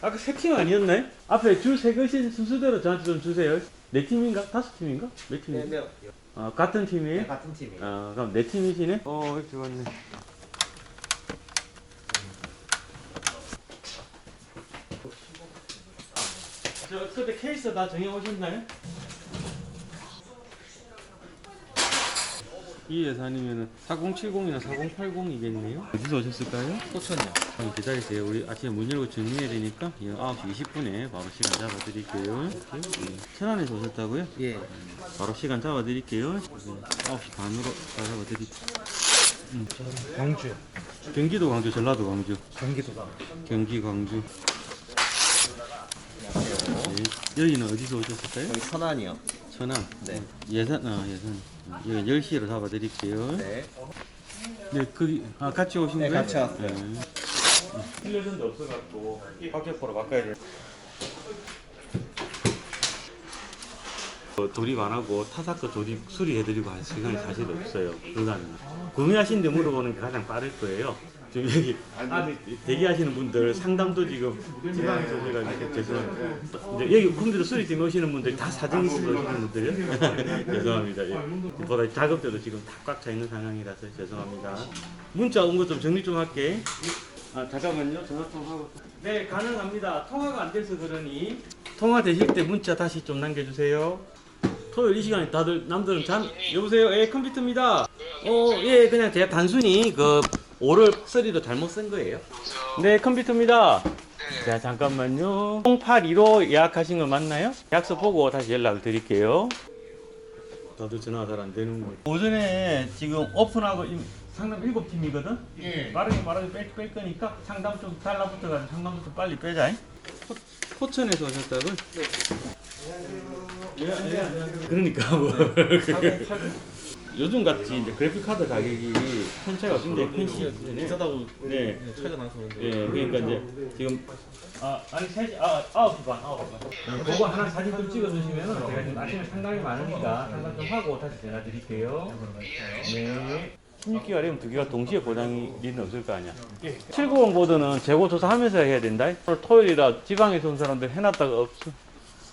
아까 세 팀 아니었나요? 앞에 줄세 것이 순서대로 저한테 좀 주세요. 네 팀인가? 다섯 팀인가? 몇 팀이에요? 네, 아, 같은 팀이에요? 네, 같은 팀이에요. 아, 그럼 네 팀이시네? 어, 이렇게 왔네. 저, 그때 케이스 다 정해 오셨나요? 이 예산이면은 4070이나 4080이겠네요. 어디서 오셨을까요? 포천이요. 한번 기다리세요. 우리 아침에 문 열고 정리해야 되니까 예, 9시 20분에 바로 시간 잡아드릴게요. 예. 천안에서 오셨다고요? 예. 바로 시간 잡아드릴게요. 예, 9시 반으로 다 잡아드릴게요. 광주. 경기도 광주, 전라도 광주, 경기도가. 경기 광주. 네. 여기는 어디서 오셨을까요? 여기 천안이요. 천안. 네. 예산, 아, 예산. 여기 10시로 잡아드릴게요. 네. 네, 그, 아, 같이 오신 네, 거예요? 같이 왔어요. 네. 필레전도 없어갖고, 이 박격포로 바꿔야 돼. 어, 조립 안 하고 타사거 조립 수리해드리고 할 시간이 사실 없어요. 불가능. 구매하시는데 물어보는 게 가장 빠를 거예요. 지금 여기 대기하시는 분들 상담도 지금 제가 이렇게 죄송합니다. 여기 컴퓨터 수리팀 오시는 분들이 다 사정이 있어서 오시는 분들이요. 죄송합니다. 예. 보다 작업대도 지금 다 꽉 차 있는 상황이라서 죄송합니다. 문자 온 거 좀 정리 좀 할게. 아 잠깐만요. 전화 좀 하고. 네 가능합니다. 통화가 안 돼서 그러니 통화 되실 때 문자 다시 좀 남겨주세요. 토요일 이 시간에 다들 남들은 잠 여보세요. 예 컴퓨터입니다. 어예 그냥 제가 단순히 그 5를 3도 잘못 쓴 거예요. 네 컴퓨터입니다. 자 잠깐만요. 082로 예약하신 거 맞나요? 약속 보고 다시 연락을 드릴게요. 다들 전화가 잘안 되는 거예요. 오전에 지금 오픈하고 임- 상담 7팀이거든? 예. 빠르게 빠르게 뺄, 뺄 거니까 상담 좀 달라붙어가지고 상담 좀 빨리 빼자. 포, 포천에서 오셨다고? 예, 예, 안녕하세요. 그러니까 뭐 요즘 같이 이제 그래픽 카드 가격이 편차가 굉장히 큰 시즌에 비싸다고 네. 차이가 나서 예, 그러니까 이제 지금 아 아니 세시 아 아홉 시 반, 아홉 시 반. 그거 하나 사진 좀 찍어 주시면은 제가 지금 아침에 상담이 많으니까 상담 좀 하고 다시 전화 드릴게요. 네. 16기가라면 두 개가 동시에 고장이 리는 없을 거 아니야. 790 보드는 재고 조사하면서 해야 된다. 오늘 토요일이라 지방에서 온 사람들 해놨다가 없어.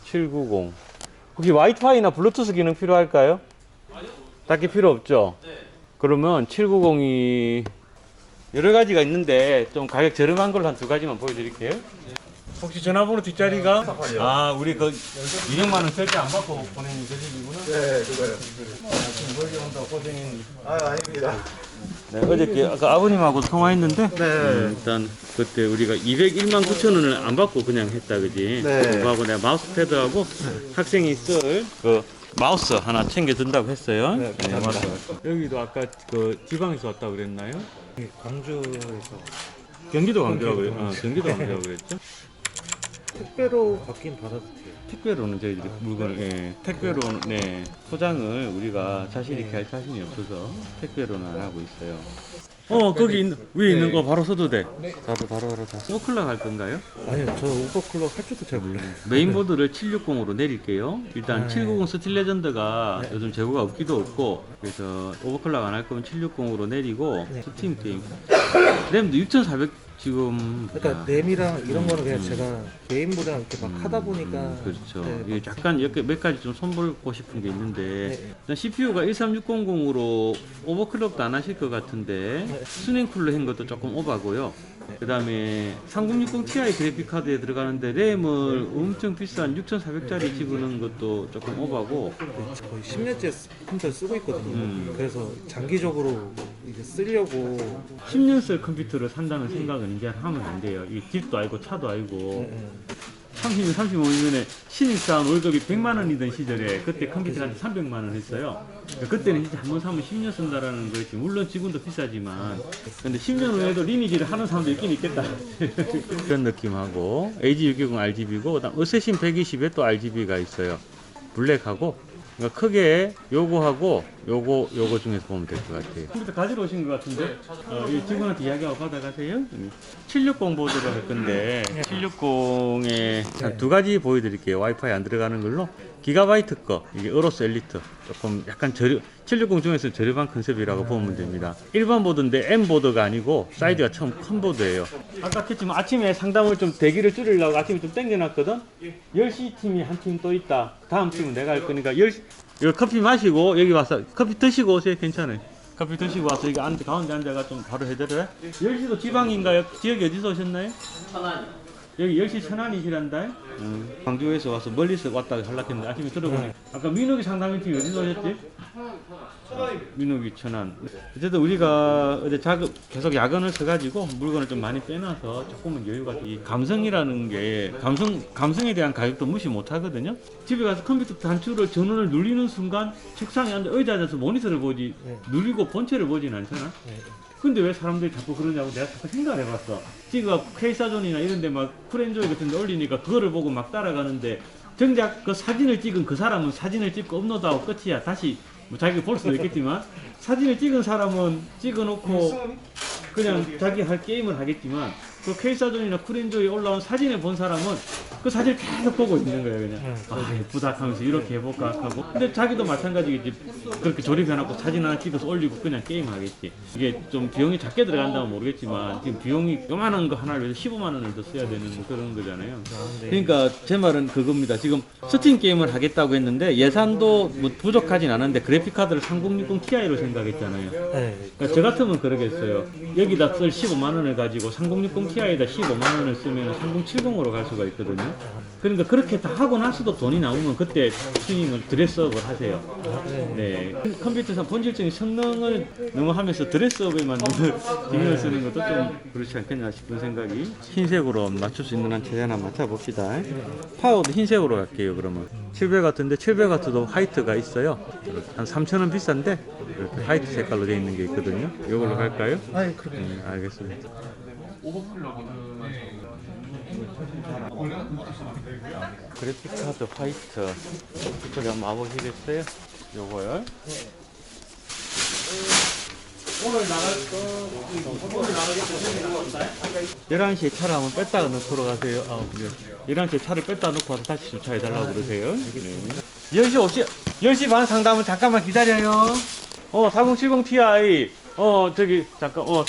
790. 혹시 와이파이나 블루투스 기능 필요할까요? 딱히 필요 없죠. 그러면 790이 여러 가지가 있는데 좀 가격 저렴한 걸로 한 두 가지만 보여드릴게요. 혹시 전화번호 뒷자리가 아 우리 그 200만 원 절대 안 받고 보낸 저집이구나. 네, 그거요. 지금 멀리 온다고 고생했니. 아, 아닙니다. 네, 어저께 아까 아버님하고 통화했는데 네. 음, 일단 그때 우리가 201만 9천 원을 안 받고 그냥 했다 그지? 네. 그거하고 내가 마우스패드하고 학생이 쓸 그 마우스 하나 챙겨 든다고 했어요. 네, 감사합니다. 맞아요. 여기도 아까 그 지방에서 왔다 고 그랬나요? 광주에서 경기도 광주라고 그랬, 어, 경기도 광주라고 그랬죠? 택배로 받긴 받아도 돼요. 택배로는 저희들이 물건을 예, 택배로는 네 포장을 우리가 자신 있게 할 자신이 없어서 택배로는 안 하고 있어요. 어 거기 있는, 위에 있는 거 바로 써도 돼. 바로 바로 바로 다. 오클락 할 건가요? 아니요, 저 오버클럭 할 줄도 잘 몰라요. 메인보드를 760으로 내릴게요. 일단 아, 790 스틸 레전드가 네. 요즘 재고가 없기도 없고 그래서 오버클락 안할 거면 760으로 내리고 네. 스팀 게임 램도 6400 지금 그러니까 보자. 램이랑 이런 거는 그냥 음. 제가 개인보다 이렇게 막 하다 보니까 음, 그렇죠. 네, 이게 약간 이렇게 몇 가지 좀 손볼고 싶은 게 있는데 네. 일단 CPU가 13600으로 오버클럭도 안 하실 것 같은데 네. 스냅쿨로 한 것도 조금 오바고요. 그 다음에 3060 Ti 그래픽 카드에 들어가는데 램을 엄청 비싼 6400짜리 집어넣은 것도 조금 오바고 네, 거의 10년째 컴퓨터 쓰고 있거든요. 음. 그래서 장기적으로 이제 쓰려고 10년 쓸 컴퓨터를 산다는 생각은 이제 하면 안 돼요. 이 집도 아니고 차도 아니고 네, 네. 30년, 35년에 신입사원 월급이 100만 원이던 시절에 그때 컴퓨터가 한 300만 원 했어요. 그러니까 그때는 진짜 한 번 사면 10년 쓴다라는 거였지. 물론 지금도 비싸지만. 근데 10년 후에도 리니지를 하는 사람도 있긴 있겠다. 그런 느낌하고 AG620 RGB고 그다음 어쌔신 120에 또 RGB가 있어요. 블랙하고 그러니까 크게 요거하고 요거 요거 중에서 보면 될 것 같아요. 컴퓨터 가지러 오신 것 같은데 어, 이 직원한테 이야기하고 받아가세요. 760 보드로 할 건데 760에 한 두 가지 보여드릴게요. 와이파이 안 들어가는 걸로 기가바이트 거 이게 어로스 엘리트 조금 약간 저렴 760 중에서 저렴한 컨셉이라고 보면 됩니다. 일반 보드인데 M 보드가 아니고 사이즈가 처음 큰 보드예요. 아까 했지만 아침에 상담을 좀 대기를 줄이려고 아침에 좀 땡겨놨거든. 10시 팀이 한 팀 또 있다. 다음 팀은 내가 할 거니까 10시 이거 커피 마시고 여기 와서 커피 드시고 오세요. 괜찮아요. 커피 드시고 와서 여기 앉, 가운데 앉아가 좀 바로 해드려요. 10시도 지방인가요? 지역이 어디서 오셨나요? 천안. 여기 10시 천안이시란다. 음, 광주에서 와서 멀리서 왔다 연락했는데 아침에 들어보니 아까 민욱이 상담인 팀이 어디서 오셨지? 민욱이 천안. 어쨌든 우리가 어제 작업 계속 야근을 써가지고 물건을 좀 많이 빼놔서 조금은 여유가 이 감성이라는 게 감성 감성에 대한 가격도 무시 못 하거든요. 집에 가서 컴퓨터 단추를 전원을 누리는 순간 책상에 앉아 의자에 앉아서 모니터를 보지 네. 누리고 본체를 보진 않잖아. 네. 근데 왜 사람들이 자꾸 그러냐고 내가 자꾸 생각을 해봤어. 지금 케이사존이나 이런 데막 프렌조이 같은 데 올리니까 그거를 보고 막 따라가는데 정작 그 사진을 찍은 그 사람은 사진을 찍고 업로드하고 끝이야. 다시 뭐 자기가 볼 수도 있겠지만 사진을 찍은 사람은 찍어놓고 그냥 자기 할 게임을 하겠지만 그 케이사존이나 쿠렌조에 올라온 사진을 본 사람은 그 사진을 계속 보고 있는 거예요 그냥 응, 아 예쁘다 하면서 이렇게 해볼까 하고 근데 자기도 마찬가지겠지 그렇게 조립해놓고 사진 하나 찍어서 올리고 그냥 게임 하겠지 이게 좀 비용이 작게 들어간다면 모르겠지만 지금 비용이 요만한 거 하나를 위해서 15만 원을 더 써야 되는 그런 거잖아요 네. 그러니까 제 말은 그겁니다. 지금 스팀 게임을 하겠다고 했는데 예산도 뭐 부족하진 않은데 그래픽 카드를 3060 Ti로 생각했잖아요. 네. 그러니까 저 같으면 그러겠어요. 여기다 쓸 15만 원을 가지고 3060 Ti에다 15만 원을 쓰면 3070으로 갈 수가 있거든요. 그러니까 그렇게 다 하고 나서도 돈이 나오면 그때 튜닝을 드레스업을 하세요. 네. 컴퓨터상 본질적인 성능을 너무 하면서 드레스업에만 너무 신경을 쓰는 것도 좀 그렇지 않겠나 싶은 생각이 흰색으로 맞출 수 있는 한 최대한 맞춰봅시다. 파워도 흰색으로 갈게요, 그러면. 700와트인데 700와트도 화이트가 있어요. 한 3,000원 비싼데 이렇게 화이트 색깔로 되어 있는 게 있거든요. 이걸로 갈까요? 아니 그렇게 네, 알겠습니다. 그래픽 카드 화이트 이쪽에 한번 와보시겠어요? 요거요? 오늘 나갈 거 오늘 나갈 거 11시에 차를 한번 뺐다가 넣도록 하세요. 아, 네. 11시에 차를 뺐다 놓고 와서 다시 주차해달라고 그러세요. 네. 10시 없이 10시 반 상담은 잠깐만 기다려요. 어, 4070 Ti. 어, 저기 잠깐 어,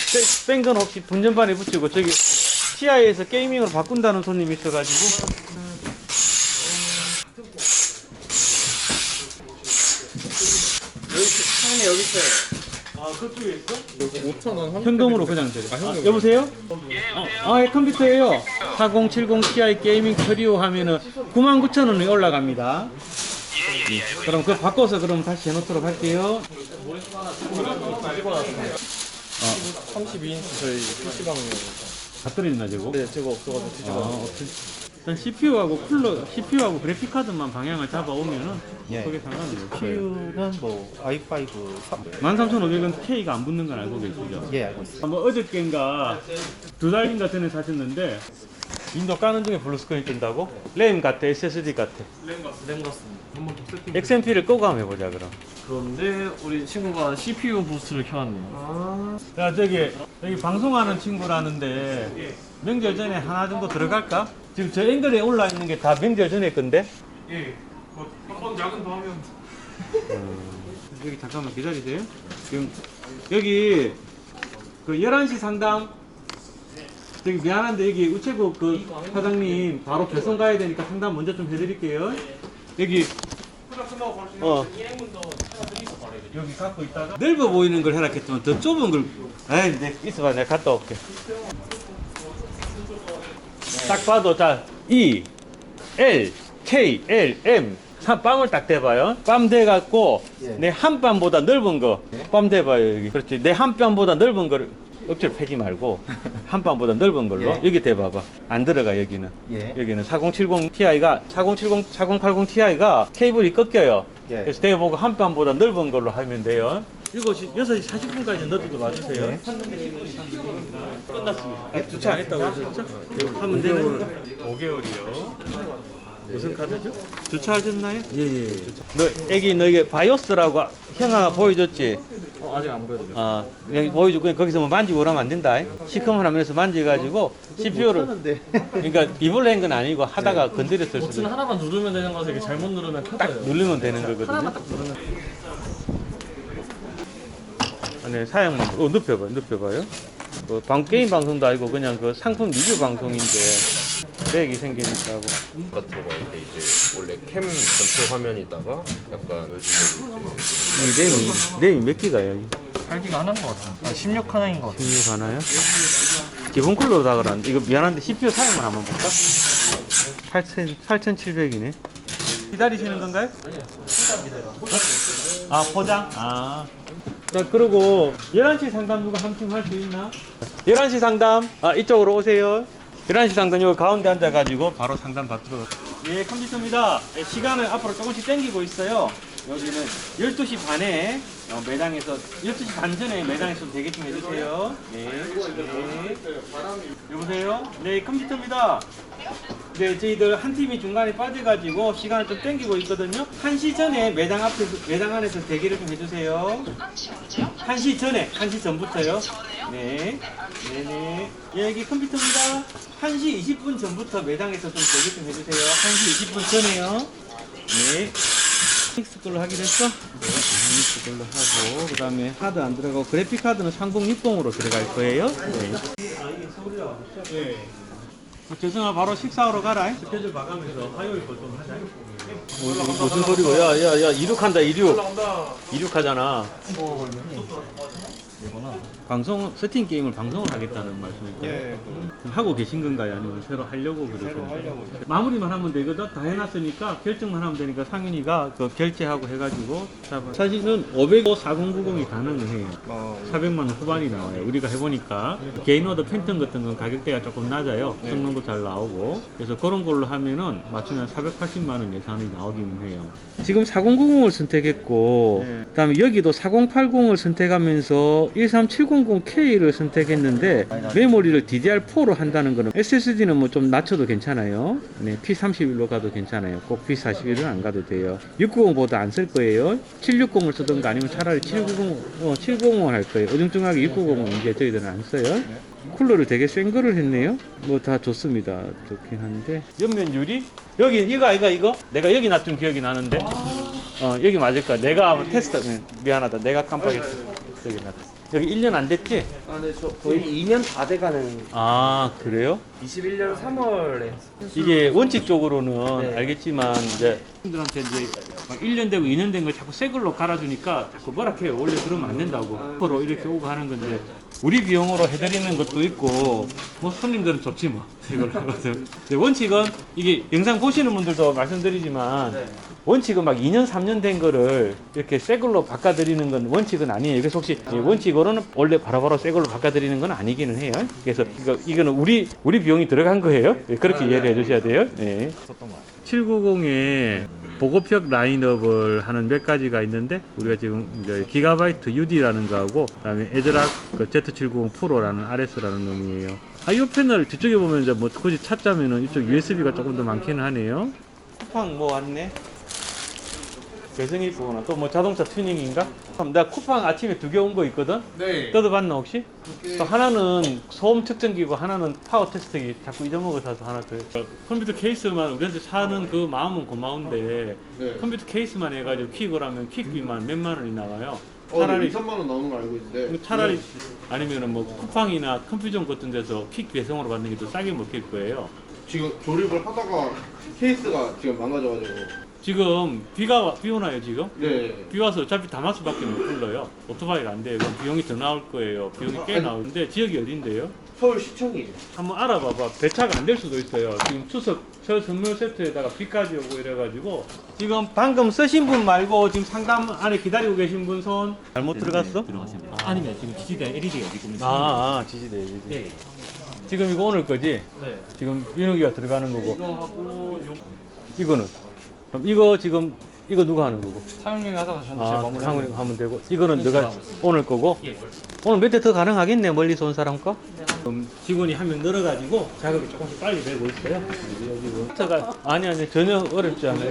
뺀건 없이 분전반에 붙이고 저기 TI에서 게이밍으로 바꾼다는 손님이 있어가지고 상에 여기 있어요. 아 그쪽에 있어? 5천 원. 현금으로 그냥 드려. 아, 여보세요? 어, 아, 예, 컴퓨터예요. 4070 Ti 게이밍 트리오 하면은 99,000원이 올라갑니다. 예, 그럼 그거 바꿔서 그럼 다시 해놓도록 할게요. 32인치 저희 PC방이요. 배터리 있나 저거? 네, 제가 없어가지고 아, PC방. 어떻게- 일단 CPU하고 쿨러, CPU하고 그래픽 카드만 방향을 잡아오면은 예. 크게 상관은 없어요. PU는 뭐 i5 3. 13,500원 K가 안 붙는 건 알고 계시죠? 예, 알고 있어요. 뭐 어저께인가 두 달인가 전에 사셨는데 윈도우 까는 중에 블루스크린 뜬다고? 램 같아, SSD 같아. 램 같습니다. 한번 더 세팅. XMP를 끄고 한번 해보자 그럼. 그런데 우리 친구가 CPU 부스트를 켜놨네요. 야 저기 여기 방송하는 친구라는데 명절 전에 하나 정도 들어갈까? 지금 저 앵글에 올라 있는 게 다 명절 전에 건데. 예. 한번 야근 더 하면. 여기 잠깐만 기다리세요. 지금 여기 그 11시 상담 저기 미안한데 여기 우체국 그 사장님 바로 배송 가야 되니까 상담 먼저 좀 해드릴게요. 여기 어 여기 갖고 있다가 넓어 보이는 걸 해라 했지만 더 좁은 걸 에이 내 있어봐 내가 갔다 올게. 딱 봐도 자 E L K L M 한 빰을 딱 대봐요. 빰 대갖고 내한 빰보다 넓은 거빰 대봐요 여기. 그렇지 내 한 뺨보다 넓은 거를 억지로 패지 말고 한 빰보다 넓은 걸로 여기 대봐봐. 안 들어가 여기는. 예. 여기는 4070 Ti가 4070 4080 Ti가 케이블이 꺾여요. 예. 그래서 대보고 한 뺨보다 넓은 걸로 하면 돼요. 7시, 6시 40분까지 넣어도 와주세요. 끝났습니다. 아, 주차 안 했다고 하셨죠? 하면 되는 5개월이요. 무슨 카드죠? 주차하셨나요? 예 예. 너 애기 너에게 바이오스라고 형아 보여줬지? 어, 아직 안 보여드려. 아 여기 보여주고 그냥 거기서 뭐 만지고 그러면 안 된다. 시커먼 화면에서 만져가지고 CPU를 그러니까 입을 낸건 아니고 하다가 건드렸을 수도 버튼 하나만 누르면 되는 거라서 이게 잘못 누르면 켜져요. 누르면 되는 거거든요. 하나만 딱 누르면. 네, 사양만 어, 눕혀봐, 눕혀봐요. 그 방, 게임 방송도 아니고 그냥 그 상품 리뷰 방송인데 백이 생기니까 하고. 같은 거 이렇게 이제 원래 캠 전체 화면이다가 약간 요즘 이 램이 램이 몇 기가요? 8기가 하나인 것 같아. 아, 16 하나인 것 같아. 16 하나요? 기본 컬러로 다 그러는데 이거 미안한데 CPU 사양만 한번 볼까? 8,000, 8,700이네. 기다리시는 건가요? 아 포장? 아. 자 그리고 11시 상담 누가 한 팀 할 수 있나? 11시 상담 아 이쪽으로 오세요 11시 상담 여기 가운데 앉아가지고 바로 상담 받도록 예 컴퓨터입니다. 예, 시간을 앞으로 조금씩 당기고 있어요. 여기는 12시 반에 어, 매장에서 12시 반 전에 매장에서 대기 좀 해주세요 네, 네. 여보세요? 네 컴퓨터입니다 네, 저희들 한 팀이 중간에 빠져가지고 시간을 좀 땡기고 있거든요. 1시 전에 매장 앞에서, 매장 안에서 대기를 좀 해주세요. 1시 전에, 1시 전부터요. 네. 네네. 예, 여기 컴퓨터입니다. 1시 20분 전부터 매장에서 좀 대기 좀 해주세요. 1시 20분 전에요. 네. 믹스 걸로 하기로 했어? 네, 믹스 걸로 하고, 그 다음에 하드 안 들어가고, 그래픽 카드는 3060으로 들어갈 거예요. 네. 아, 이게 서울이라고 하셨죠? 네. 재승아 바로 식사하러 가라. 스케줄 봐가면서 화요일 걸좀 하자. 무슨 소리고? 야야야 이륙한다 이륙. 이륙하잖아. 방송 스팀 게임을 방송을 하겠다는 말씀이죠. 예. 하고 계신 건가요? 아니면 새로 하려고 그러세요? 새로 하려고. 마무리만 하면 되거든. 다 해놨으니까 결정만 하면 되니까 상윤이가 그 결제하고 해가지고 잡아. 사실은 500호 4090이 가능해요. 어, 400만 원 후반이 나와요. 우리가 해보니까 개인 오더 팬텀 같은 건 가격대가 조금 낮아요. 성능도 잘 나오고 그래서 그런 걸로 하면은 맞추면 480만 원 예산이 나오기는 해요. 지금 4090을 선택했고 네. 그다음에 여기도 4080을 선택하면서 13700K를 선택했는데 메모리를 DDR4로 한다는 거는 SSD는 뭐 좀 낮춰도 괜찮아요. 네, P31로 가도 괜찮아요. 꼭 P41은 안 가도 돼요. 690보다 안 쓸 거예요. 760을 쓰든가 아니면 차라리 790, 어, 790을 할 거예요. 어중중하게 690은 이제 저희들은 안 써요. 쿨러를 되게 센 거를 했네요. 뭐 다 좋습니다. 좋긴 한데. 옆면 유리? 여기 이거 이거 이거? 내가 여기 놨던 기억이 나는데. 어 여기 맞을 거야. 내가 테스트 응, 미안하다. 내가 깜빡했어. 여기 놨다. 여기 1년 안 됐지? 아, 네, 저 거의 2년 다 돼가는 아 그래요? 21년 3월에 이게 원칙적으로는 네. 알겠지만 이제 분들한테 이제 막 1년 되고 2년 된 걸 자꾸 새 걸로 갈아주니까 자꾸 뭐라 해요. 원래 그러면 안 된다고. 앞으로 이렇게 오고 하는 건데 우리 비용으로 해드리는 것도 있고 뭐 손님들은 좋지 뭐 하거든. 근데 원칙은 이게 영상 보시는 분들도 말씀드리지만 원칙은 막 2년 3년 된 거를 이렇게 새 걸로 바꿔 드리는 건 원칙은 아니에요. 그래서 혹시 이 원칙으로는 원래 바로바로 새 걸로 바꿔 드리는 건 아니기는 해요. 그래서 이거 이거는 우리 우리 비용이 들어간 거예요. 예, 그렇게 이해를 해 주셔야 돼요. 네. 790에 보고평 라인업을 하는 몇 가지가 있는데 우리가 지금 기가바이트 UD라는 거하고 그다음에 에즈락 그 Z790 프로라는 RS라는 놈이에요. IO 패널 뒤쪽에 보면 이제 뭐 굳이 찾자면은 이쪽 USB가 조금 더 많기는 하네요. 쿠팡 뭐 왔네. 배승일 부구나. 또 뭐 자동차 튜닝인가? 그럼 내가 쿠팡 아침에 두 개 온 거 있거든? 네. 너도 봤나 혹시? 또 하나는 소음 측정기고 하나는 파워 테스트기 자꾸 잊어먹어서 하나 더 했어. 컴퓨터 케이스만 우리한테 사는 그 마음은 고마운데 네. 컴퓨터 케이스만 해가지고 킥을 하면 킥비만 몇만 원이 나와요. 어, 차라리 2, 3만 원 나오는 거 알고 있는데 차라리 아니면은 뭐 쿠팡이나 컴퓨전 같은 데서 킥 배송으로 받는 게 더 싸게 먹힐 거예요. 지금 조립을 하다가 케이스가 지금 망가져가지고 지금 비가 와- 비 오나요 지금? 네 비 와서 어차피 다마스밖에 못 불러요. 오토바이가 안 돼요. 그럼 비용이 더 나올 거예요. 비용이 꽤 나오는데 지역이 어딘데요? 서울 시청이에요. 한번 알아봐봐. 배차가 안 될 수도 있어요. 지금 추석 저 선물 세트에다가 비까지 오고 이래가지고 지금 방금 쓰신 분 말고 지금 상담 안에 기다리고 계신 분 손 잘못 들어갔어? 들어갔습니다. 아, 니면 지금 지지대 LED가 지금 아, 아 지지대 지지대. 네. 지금 이거 오늘 거지? 네. 지금 윤호기가 들어가는 거고 이거 하고 요 이거는 그럼 이거 지금 이거 누가 하는 거고? 사용량이 하다가 저는 아, 마무리 상훈이 하면 되고 이거는 너가 하고 있어요. 오늘 거고 예. 오늘 몇 대 더 가능하겠네 멀리서 온 사람 거? 한좀 직원이 한 명 늘어가지고 작업이 조금씩 빨리 되고 있어요. 여기 카트가 아니 아니 전혀 어렵지 않아요.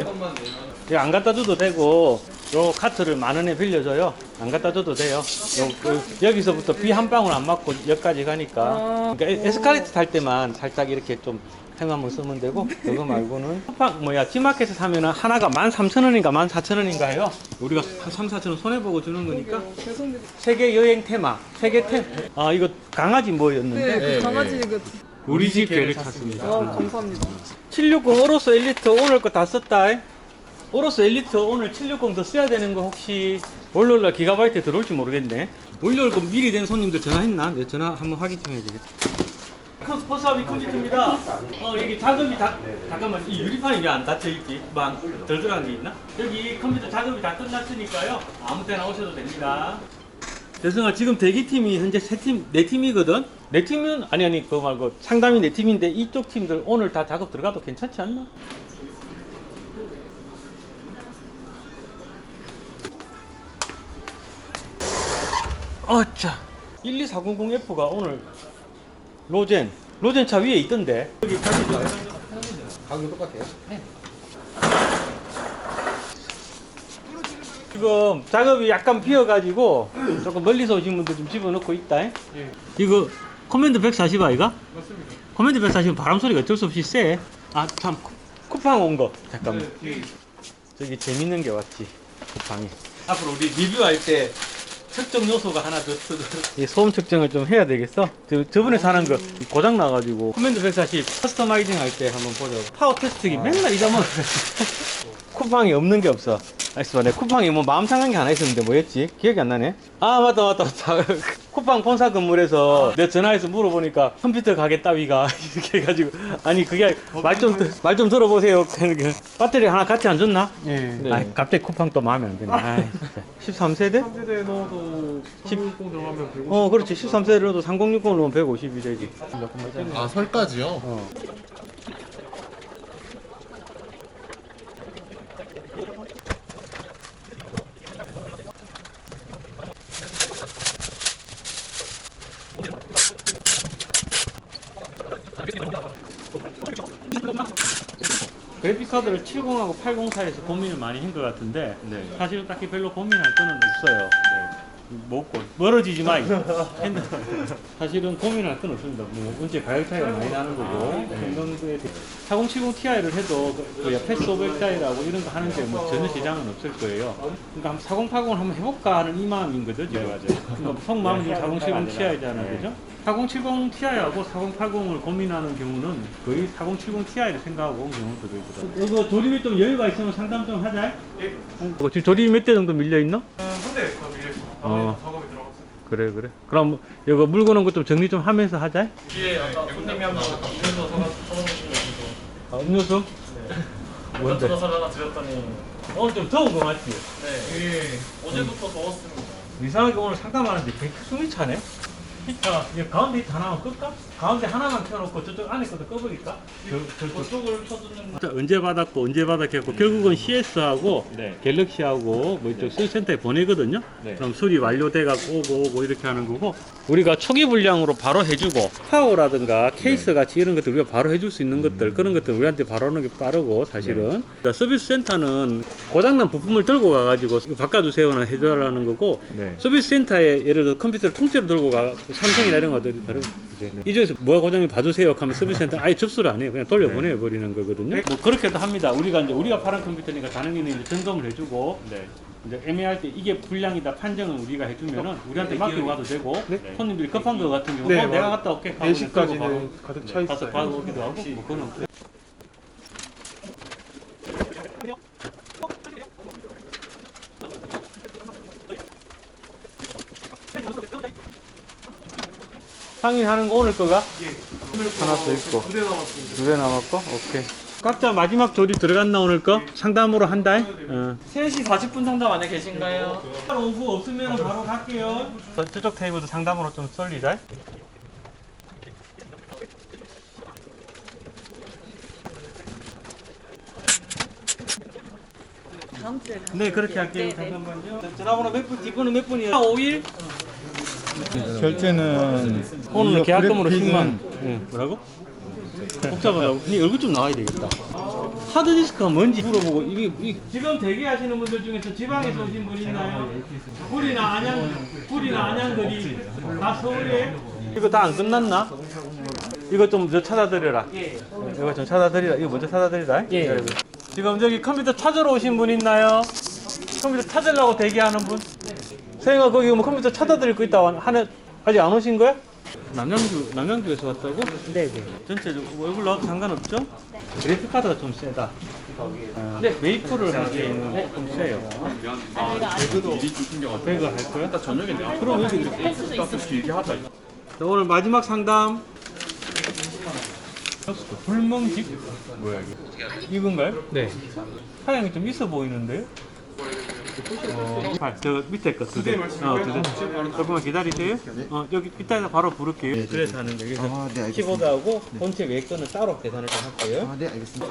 이거 안 갖다 줘도 되고 요 카트를 만 원에 빌려줘요. 안 갖다 줘도 돼요. 요, 요- 여기서부터 비 한 방울 안 맞고 여기까지 가니까. 그러니까 에- 에스카레이터 탈 때만 살짝 이렇게 좀 행함을 쓰면 되고 그거 말고는 쿠팡 뭐야 G마켓에 사면은 하나가 13,000원인가 14,000원인가 해요. 우리가 한 3, 4,000원 손해 보고 주는 거니까. 세계 여행 테마, 세계 테. 아 이거 강아지 뭐였는데? 네, 그 강아지 그 우리 집 개를 찾습니다. 아, 감사합니다. 760 오로스 엘리트 오늘 거 다 썼다. 오로스 엘리트 오늘 760 더 써야 되는 거 혹시 월요일날 기가바이트 들어올지 모르겠네. 월요일 거 미리 된 손님들 전화했나? 내 전화 한번 확인 좀 해야 되겠다. 스포츠업이 컴퓨터입니다. 어 여기 작업이 다 잠깐만 이 유리판이 왜 안 닫혀 있지? 막 덜덜한 게 있나? 여기 컴퓨터 작업이 다 끝났으니까요. 아무 때나 오셔도 됩니다. 대승아 지금 대기팀이 현재 세 팀, 네 팀이거든? 네 팀은, 아니, 아니, 그거 말고 상담이 네 팀인데 이쪽 팀들 오늘 다 작업 들어가도 괜찮지 않나? 어짜 12400F가 오늘 로젠, 로젠 차 위에 있던데. 여기 가격이 가격 똑같아요? 지금 작업이 약간 비어가지고 조금 멀리서 오신 분들 좀 집어넣고 있다. 이거 커맨드 140 아이가? 맞습니다. 커맨드 140은 바람 소리가 어쩔 수 없이 세. 아 참 쿠팡 온 거. 잠깐만. 저기 재밌는 게 왔지. 쿠팡이. 앞으로 우리 리뷰할 때 측정 요소가 하나 더 더- 더- 이 소음 측정을 좀 해야 되겠어. 저, 저번에 사는 거 고장 나가지고 커맨드 140 커스터마이징 할 때 한번 보자. 파워 테스트기 맨날 잊어먹어. 쿠팡이 없는 게 없어. 알았어, 내 쿠팡이 뭐 마음 상한 게 하나 있었는데 뭐였지? 기억이 안 나네. 아 맞다 맞다 맞다. 쿠팡 본사 건물에서 내 전화해서 물어보니까 컴퓨터 가게 따위가 이렇게 해가지고 아니 그게 말 좀 말 좀 들어보세요. 배터리 하나 같이 안 줬나? 예. 아 갑자기 쿠팡 또 마음에 안 드네. 아이, 진짜. 13세대? 3세대 넣어도 3060 들어가면 150. 어 그렇지 13세대로도 3060을 넣으면 150이 되지. 아 설까지요? 어. 카드를 70하고 80 사이에서 고민을 많이 한 것 같은데 사실 딱히 별로 고민할 거는 없어요. 먹고 멀어지지 마. 사실은 고민할 건 없습니다. 뭐 언제 가격 차이가 많이 나는 거고 정도에 4070 Ti를 해도 그 옆에 소백타이라고 이런 거 하는데 뭐 전혀 지장은 없을 거예요. 그러니까 한번 4080을 한번 해볼까 하는 이 마음인 거죠 지금. 그러니까 속마음은 지금 4070 Ti잖아요, 그죠? 4070 Ti하고 4080을 고민하는 경우는 거의 4070 Ti를 생각하고 온 경우도 있거든. 이거 조립이 좀 여유가 있으면 상담 좀 하자. 어, 지금 조립이 몇 대 정도 밀려 있나? 근데 더 밀려있 어. 어. 들어갔어요. 그래 그래. 그럼 이거 물건 온것좀 정리 좀 하면서 하자. 뒤에 아까 손님이 한번 음료수 사다 사주시는 거 아, 음료수? 뭔데? 뭔데? 하나 드렸더니 오늘 좀 더운 거 맞지? 네. 어제부터 더웠습니다. 이상하게 오늘 상담하는데 되게 숨이 차네. 히터 이 가운데 히터 하나만 끌까? 가운데 하나만 켜놓고 저쪽 안에 것도 꺼버릴까? 저, 저, 그쪽을 쳐주는 거. 언제 받았고 언제 받았겠고 결국은 CS하고 갤럭시하고 뭐 이쪽 서센터에 보내거든요. 그럼 수리 완료돼갖고 오고 오고 이렇게 하는 거고 우리가 초기 분량으로 바로 해주고 파워라든가 케이스 같이 이런 것들 우리가 바로 해줄 수 있는 것들 그런 것들 우리한테 바로 오는 게 빠르고 사실은. 그러니까 서비스 센터는 고장난 부품을 들고 가가지고 이거 바꿔주세요나 해달라는 거고 서비스 센터에 예를 들어 컴퓨터를 통째로 들고 가 삼성이나 이런 거들 다른 이 쪽에서 뭐가 고장이 봐주세요. 하면 서비스 센터 아예 접수를 안 해요. 그냥 돌려보내 버리는 거거든요. 뭐 그렇게도 합니다. 우리가 이제 우리가 파는 컴퓨터니까 다른 기는 이제 점검을 해주고 이제 애매할 때 이게 불량이다 판정은 우리가 해주면은 우리한테 맡기고 가도 되고 손님들이 급한 거 같은 경우 네, 어, 내가 맞- 갔다 올게 하고 가고. 4시까지는 가득 차 가서 있어요. 받아오기도 하고 뭐 그거 상인하는 거 오늘 거가? 하나 더 있고 두대 남았습니다. 두 개 남았고 오케이 각자 마지막 조립 들어갔나 오늘 거? 상담으로 한다? 어. 3시 40분 상담 안에 계신가요? 오후 없으면 바로 갈게요 저, 저쪽 테이블도 상담으로 좀 썰리자 다음 주에 네 그렇게 할게요 네, 네. 잠깐만요 전화번호 몇 분? 뒷번호 몇 분이에요? 51? 결제는 오늘 계약금으로 그래픽은 10만. 응, 뭐라고? 복잡하다고? 네 얼굴 좀 나와야 되겠다. 하드디스크가 뭔지 물어보고 이게, 이- 지금 대기하시는 분들 중에서 지방에서 오신 분 있나요? 구리나 안양, 구리나 안양들이 다 서울에 이거 다 안 끝났나? 이거 좀 저 찾아드려라. 이거 좀 찾아드리라. 이거 먼저 찾아드리라. 예. 지금 저기 컴퓨터 찾으러 오신 분 있나요? 컴퓨터 찾으려고 대기하는 분? 세영아 거기 뭐 컴퓨터 찾아드릴 거 있다 하는 아직 안 오신 거야? 남양주 남양주에서 왔다고? 네 네. 전체적으로 뭐 얼굴 나와도 상관없죠? 그래픽 카드가 좀 세다. 근데 메이플을 하기에는 좀 세요. 배그 할 거야? 딱 저녁에 내가. 그럼 여기 이렇게 길게 하자. 자, 오늘 마지막 상담. 불멍집? 뭐야 이게? 이건가요? 네. 사양이 좀 있어 보이는데요? 어, 팔, 저 밑에 거두 대. 어, 두 대. 조금만 기다리세요. 어, 여기 이따가 바로 부를게요. 그래서 하는 데 그래서 키보드하고 본체 외 거는 따로 계산을 좀 할게요. 아, 네, 알겠습니다.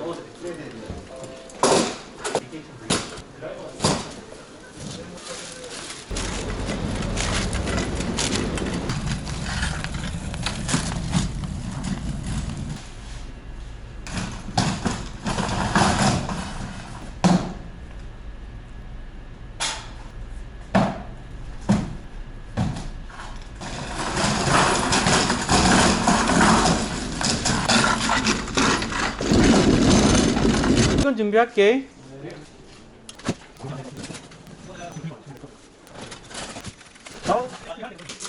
이건 준비할게.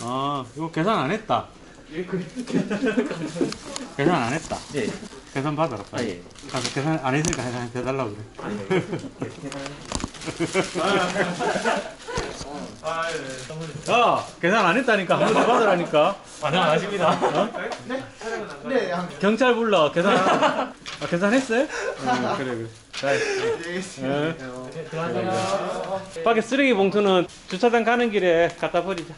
아, 이거 계산 안 했다. 계산 안 했다. 예. 계산 받아라. 빨리. 아, 예. 가서 계산 안 했으니까 계산 해달라고 그래. 야, 계산 안 했다니까. 한 번 더 받으라니까. 아니 아십니다. 네, 경찰 불러. 계산. 아, 계산했어요? 어, 그래, 그래. 자, 예. 밖에 쓰레기 봉투는 주차장 가는 길에 갖다 버리자.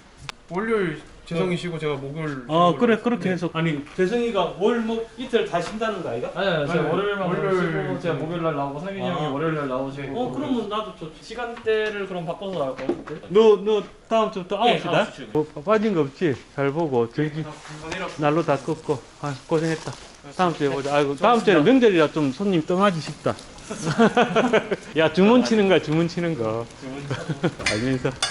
월요일 재성이시고 제가 목요일 어, 그래, 그렇게 해서. 아니, 재성이가 월, 목, 이틀 다 쉰다는 거 아이가? 아니 아니 제가 아니, 월요일만 월요일. 월요일 제가 목요일 날 나오고 상윤이 아. 형이 월요일 날 나오시고. 어, 그러면 나도 좋지. 시간대를 그럼 바꿔서 나올 것 같은데. 너, 너 다음 주부터 예, 9시다? 아홉 시 출근. 뭐, 빠진 거 없지? 잘 보고, 저기, 날로 다 끊고. 아, 고생했다. 다음 주에 보자. 아이고, 다음 주에는 명절이라 좀 손님 떠나지 싶다. 야, 주문 치는 거야, 주문 치는 거. 알면서.